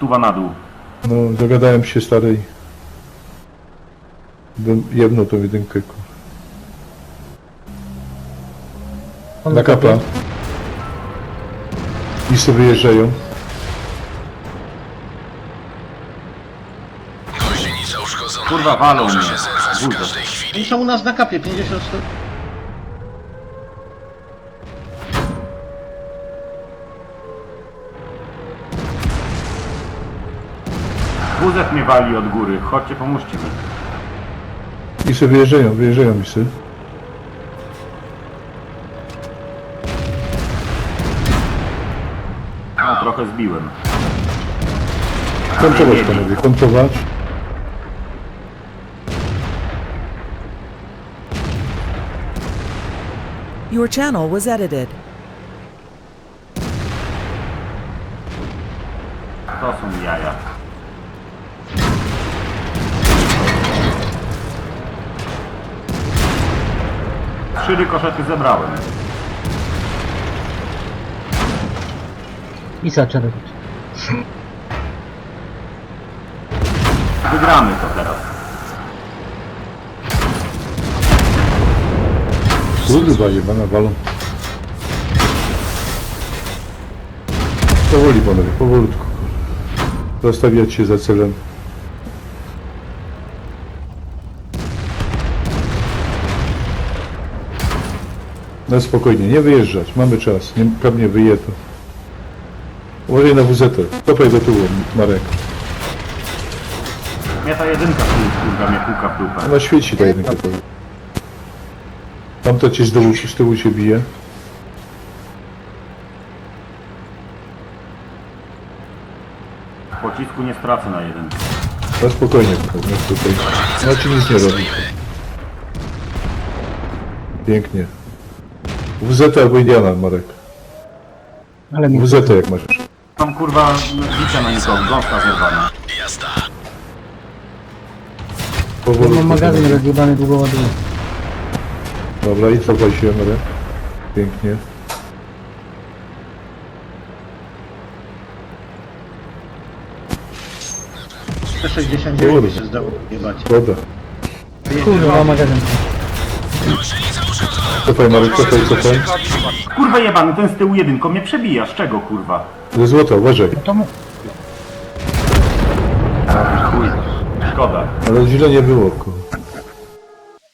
Tuwa na dół. No, dogadałem się starej. Bym jebnął tą jedynkę, kur. Na kapa. I sobie wyjeżdżają. Kurwa, walą mnie. chwili. Oni są u nas na kapie, 50 stóp. Wózek mnie wali od góry. Chodźcie, pomóżcie mi. I sobie wyjeżdżają, wyjeżdżają isy. No, trochę zbiłem. Kontrolować panowie, kontrolować. Your channel was edited. To są jaja. Trzy rykoszety zebrałem. Trzeba robić. Wygramy to teraz. Kurwa, jebana walą. Powoli panowie, powolutku. Zostawiać się za celem. No spokojnie, nie wyjeżdżać, mamy czas, nie, pewnie wyje to. Uważaj na WZ, kopaj do tyłu, Marek. Mnie ta jedynka kurwa, mnie puka w dupę. Ona świeci ta jedynka. Tamto cię z tyłu, z tyłu się bije. Pocisku nie stracę na jedynkę. No spokojnie, nie tutaj. No ci nic nie robi. Pięknie. WZ albo Indiana, Marek. Ale mi WZ jak masz. Tam kurwa widzę na nikogo, gąska zerwana. Powolutku. mam magazyn rozjebany długo ładuje. Dobra, i cofaj się, Marek. Pięknie. Te 69 się zdało jebać. Woda. Kurwa, mam magazyn. Cofaj, Marek, cofaj, cofaj. Kurwa jebany, ten z tyłu jedynką mnie przebija. Z czego kurwa? Ze złota, uważaj. To mu... Chuj. Szkoda. Ale źle nie było, kur.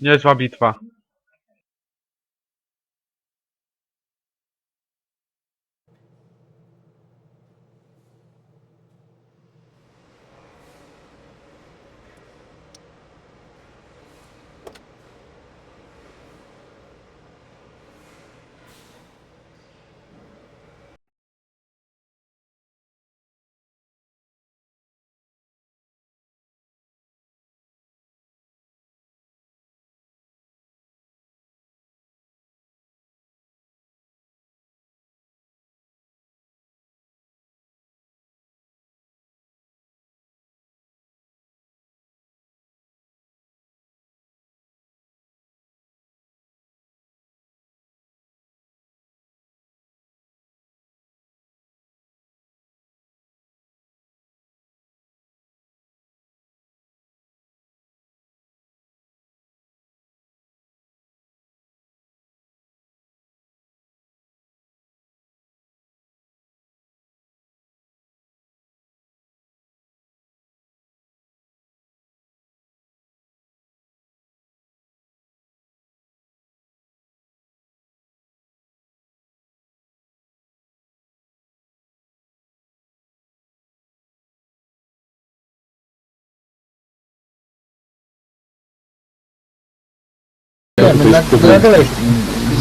Niezła bitwa.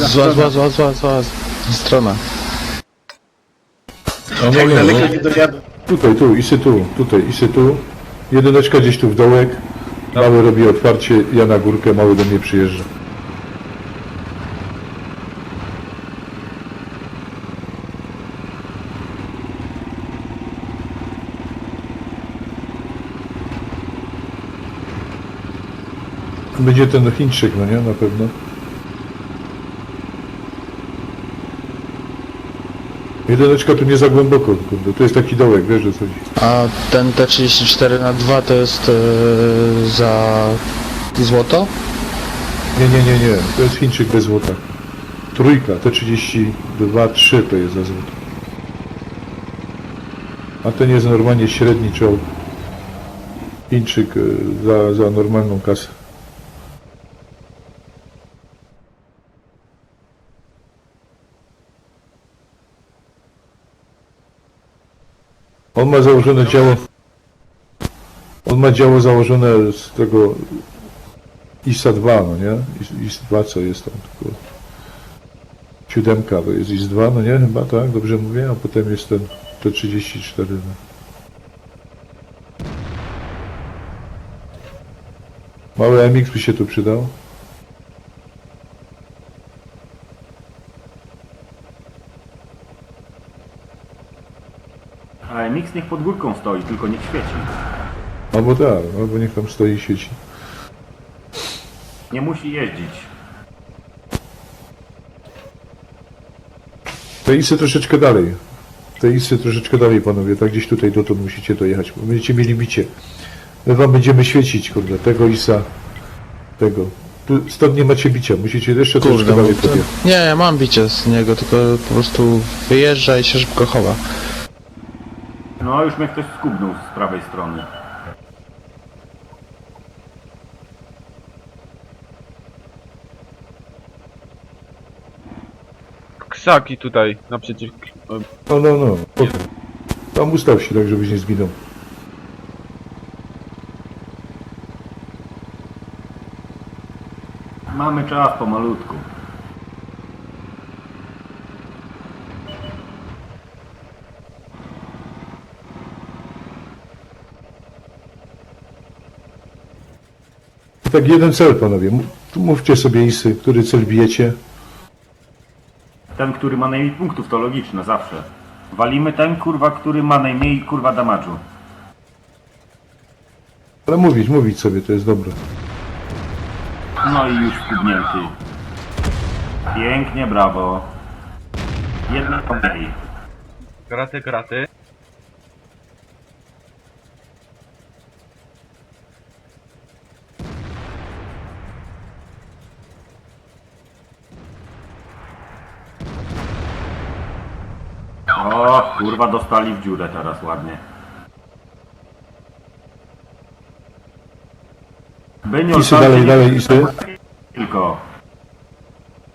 Zła, zła, zła, zła, zła strona. No, no, no. Tutaj, tu, isy tu, tutaj, isy tu. Jedyneczka gdzieś tu w dołek. Mały robi otwarcie, ja na górkę, mały do mnie przyjeżdża. Będzie ten Chińczyk, no nie? Na pewno. Jedyneczka tu nie za głęboko, kurde. To jest taki dołek, wiesz o co chodzi. A ten T34 na 2 to jest e, za złoto? Nie, nie, nie, nie. To jest Chińczyk bez złota. Trójka, T32, 3 to jest za złoto. A ten jest normalnie średni czołg. Chińczyk y, za, za normalną kasę. On ma założone działo. On ma działo założone z tego ISA 2, no nie? IS- IS 2 co jest tam tylko. Siódemka to jest IS 2, no nie? Chyba tak, dobrze mówię, a potem jest ten T34. No. Mały MX by się tu przydał. Mix niech pod górką stoi, tylko niech świeci. Albo tak, albo niech tam stoi i sieci. Nie musi jeździć. Te ISy troszeczkę dalej. Te ISy troszeczkę dalej, panowie. Tak gdzieś tutaj dotąd musicie dojechać, bo będziecie mieli bicie. My wam będziemy świecić, kurde, tego ISa, tego. Tu, stąd nie macie bicia, musicie jeszcze troszeczkę Kurde, dalej podjechać. Nie, ja mam bicie z niego, tylko po prostu wyjeżdża i się szybko chowa. No, już mnie ktoś skubnął z prawej strony. Krzaki tutaj, naprzeciw... No, no, no. Tam ustaw się tak, żebyś nie zginął. Mamy czas pomalutku. Tak jeden cel, panowie. Mów- Mówcie sobie ISy, który cel bijecie. Ten, który ma najmniej punktów, to logiczne, zawsze. Walimy ten, kurwa, który ma najmniej, kurwa, damage'u. Ale mówić, mówić sobie, to jest dobre. No i już skubnięty. Pięknie, brawo. Jedna mniej. Graty, graty. O, kurwa, dostali w dziurę teraz ładnie. Byniol, Isy dalej, dalej, Isy. Tylko.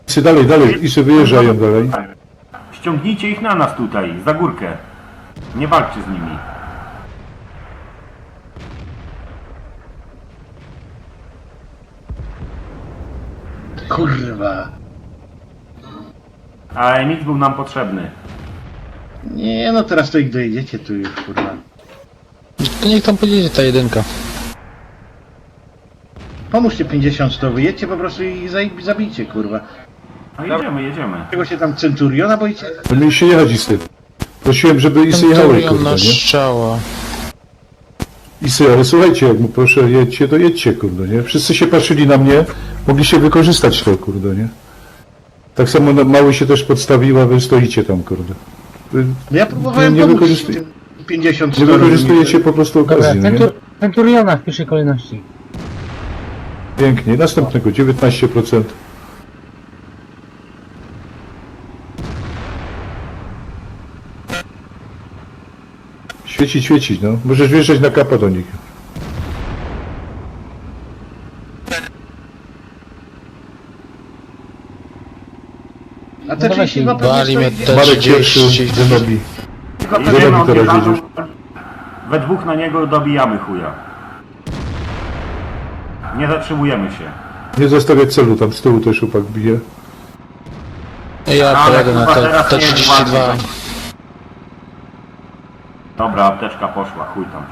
Isy dalej, dalej, Isy wyjeżdżają dalej. Ściągnijcie ich na nas tutaj, za górkę. Nie walczcie z nimi. Kurwa. A MX był nam potrzebny. Nie no, teraz to ich dojedziecie tu już, kurwa. To niech tam podjedzie ta jedynka. Pomóżcie 50 to wyjedźcie po prostu i zaj- zabijcie, kurwa. No jedziemy, jedziemy. Czego się tam Centuriona boicie? Wy mieliście jechać Isy. Prosiłem, żeby Isy jechały, Centurion kurde, na nie? strzała. Isy, ale słuchajcie, jak mu proszę, jedźcie, to jedźcie, kurde, nie? Wszyscy się patrzyli na mnie, mogliście wykorzystać to, kurde, nie? Tak samo na- mały się też podstawił, a wy stoicie tam, kurde. Wy No ja próbowałem Nie- nie pomóc wykorzystuj- tym 50 nie wykorzystujecie po prostu Dobra, okazji, no nie? Centur Centuriona w pierwszej kolejności. Pięknie. Następnego 19%. Świecić, świecić, no. Możesz wjeżdżać na kapa do nich. A te No 32 pewnie Bali mnie stoi- te Marek pierwszy, 30. Zenobi. Tylko Ile teraz jedziesz? zaczął- We dwóch na niego dobijamy chuja. Nie zatrzymujemy się. Nie zostawiać celu, tam z tyłu też upak bije. Ja Ale pojadę na chyba te, teraz te nie jest 32. ważne. Dobra, apteczka poszła, chuj tam.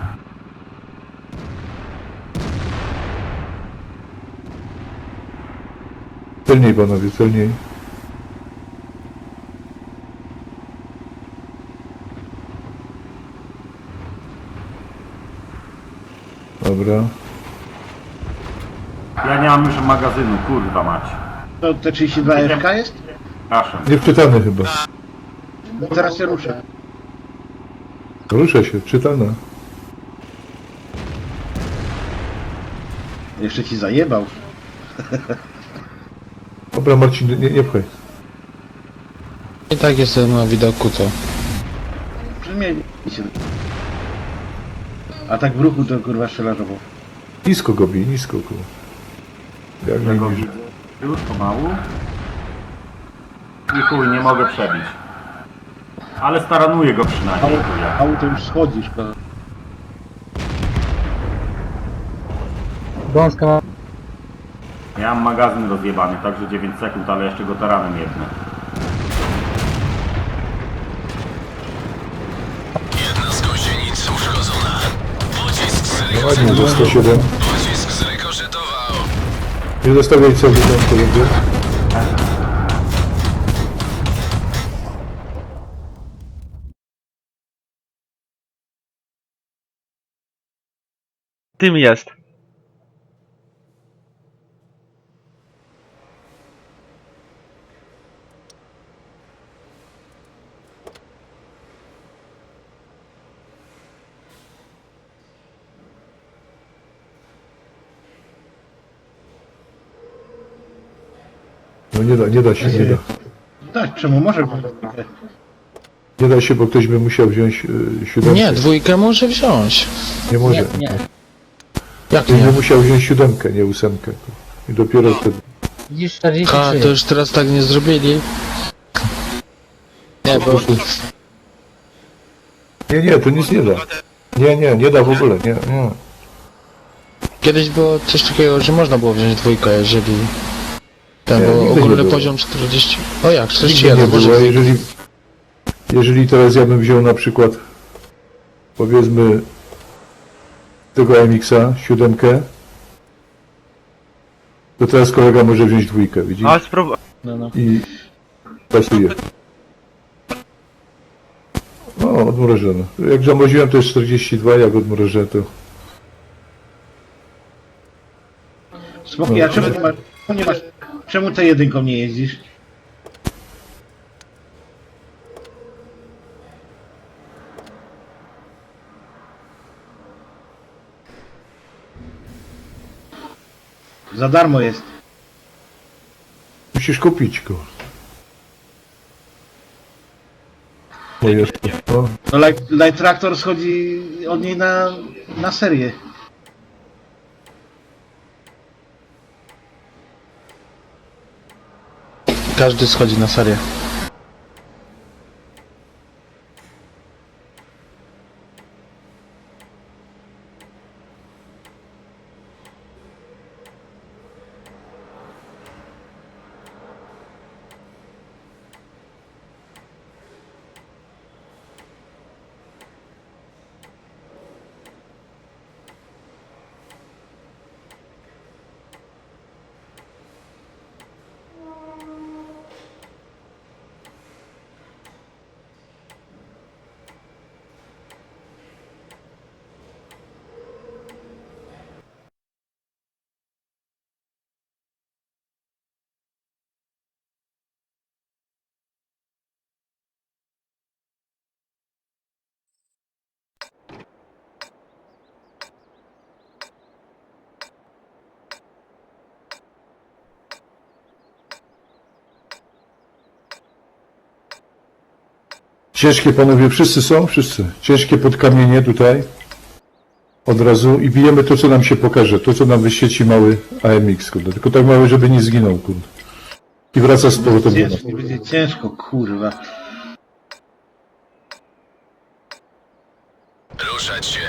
Celniej, panowie, celniej. Dobra. Ja nie mam już magazynu, kurwa mać. To te 32 FK jest? Proszę. Nie wczytany chyba. Teraz się ruszę. Rusza się, czytelna. Jeszcze ci zajebał. Dobra Marcin, nie, nie pchaj. I tak jestem na widoku, to... Przynajmniej się. A tak w ruchu to kurwa strzelasz obok. Nisko go bij, nisko go. Jak Ja go najbliżej. widzę. Już pomału. I chuj, nie mogę przebić. Ale staranuję go przynajmniej. chuja. Auto już schodzi, szkoda. Ja mam magazyn rozjebany, także 9 sekund, ale jeszcze go taranem jedne. Ładnie, zrekoszetował. za 107. Pocisk zrekoszetował. Nie zostawiaj celu tam to będzie. Tym jest. No nie da, nie da się, nie da. Tak, czemu może? Nie da się, bo ktoś by musiał wziąć y, siódemkę. Nie, dwójkę może wziąć. nie może. Jak Ktoś by nie? musiał wziąć siódemkę, nie ósemkę. I dopiero wtedy. Widzisz A, 43. to już teraz tak nie zrobili. Nie, bo... Nie, nie, to nic nie da. Nie, nie, nie da w ogóle, nie, nie. Kiedyś było coś takiego, że można było wziąć dwójkę, jeżeli... Ten, bo nigdy nie ogólny było. poziom 40... O jak, Nigdy nie 41, było. może... Jeżeli, jeżeli teraz ja bym wziął na przykład powiedzmy tego MX-a, siódemkę, to teraz kolega może wziąć dwójkę, widzisz? A spróbuj. No, no. I pasuje. No, odmrożone. Jak zamroziłem to jest 42, jak odmrożę to... Spokój, a czemu nie masz, czemu nie masz, czemu ty jedynką nie jeździsz? Za darmo jest. Musisz kupić go. Bo jest to. No Light, Light Tractor schodzi od niej na, na serię. Każdy schodzi na serię. Ciężkie panowie, wszyscy są? Wszyscy. Ciężkie pod kamienie tutaj. Od razu i bijemy to, co nam się pokaże. To, co nam wyświeci mały AMX, kurde. Tylko tak mały, żeby nie zginął, kurde. I wraca z powrotem do nas. Ciężko, będzie ciężko, kurwa. Ruszać się.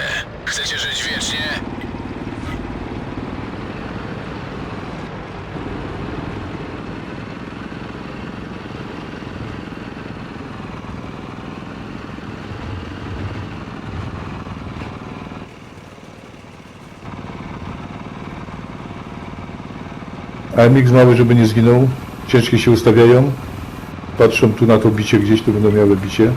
Chcecie żyć wiecznie? AMX mały, żeby nie zginął. Ciężkie się ustawiają. Patrzą tu na to bicie gdzieś, tu będą miały bicie.